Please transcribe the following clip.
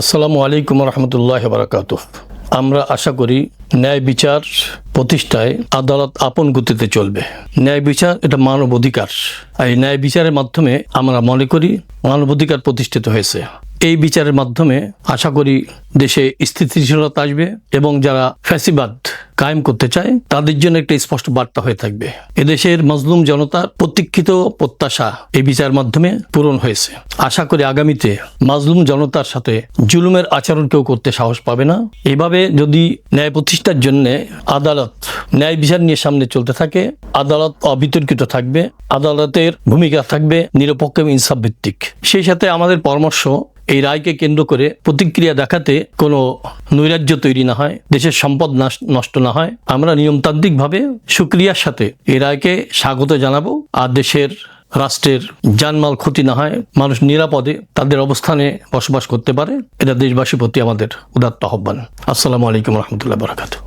আসসালামু আলাইকুম রহমতুল্লাহ বারাকাত আমরা আশা করি ন্যায় বিচার প্রতিষ্ঠায় আদালত আপন গতিতে চলবে। ন্যায় বিচার এটা মানব অধিকার। আর এই ন্যায় বিচারের মাধ্যমে আমরা মনে করি মানব অধিকার প্রতিষ্ঠিত হয়েছে। এই বিচারের মাধ্যমে আশা করি দেশে স্থিতিশীলতা আসবে এবং যারা ফ্যাসিবাদ কায়েম করতে চায়, তাদের জন্য একটা স্পষ্ট বার্তা হয়ে থাকবে। এদেশের মজলুম জনতার প্রতীক্ষিত প্রত্যাশা এই বিচার মাধ্যমে পূরণ হয়েছে। আশা করি আগামীতে মাজলুম জনতার সাথে জুলুমের আচরণ কেউ করতে সাহস পাবে না। এভাবে যদি ন্যায় প্রতিষ্ঠার জন্য আদালত ন্যায় বিচার নিয়ে সামনে চলতে থাকে, আদালত অবিতর্কিত থাকবে, আদালতের ভূমিকা থাকবে নিরপেক্ষ এবং ইনসাফ ভিত্তিক। সেই সাথে আমাদের পরামর্শ এই রায়কে কেন্দ্র করে প্রতিক্রিয়া দেখাতে কোনো নৈরাজ্য তৈরি না হয়, দেশের সম্পদ নষ্ট না হয়। আমরা নিয়মতান্ত্রিকভাবে সুক্রিয়ার সাথে এই রায়কে স্বাগত জানাব। আর দেশের রাষ্ট্রের জানমাল ক্ষতি না হয়, মানুষ নিরাপদে তাদের অবস্থানে বসবাস করতে পারে, এটা দেশবাসীর প্রতি আমাদের উদাত্ত আহ্বান। আসসালামু আলাইকুম রহমতুল্লাহ বারাকাতু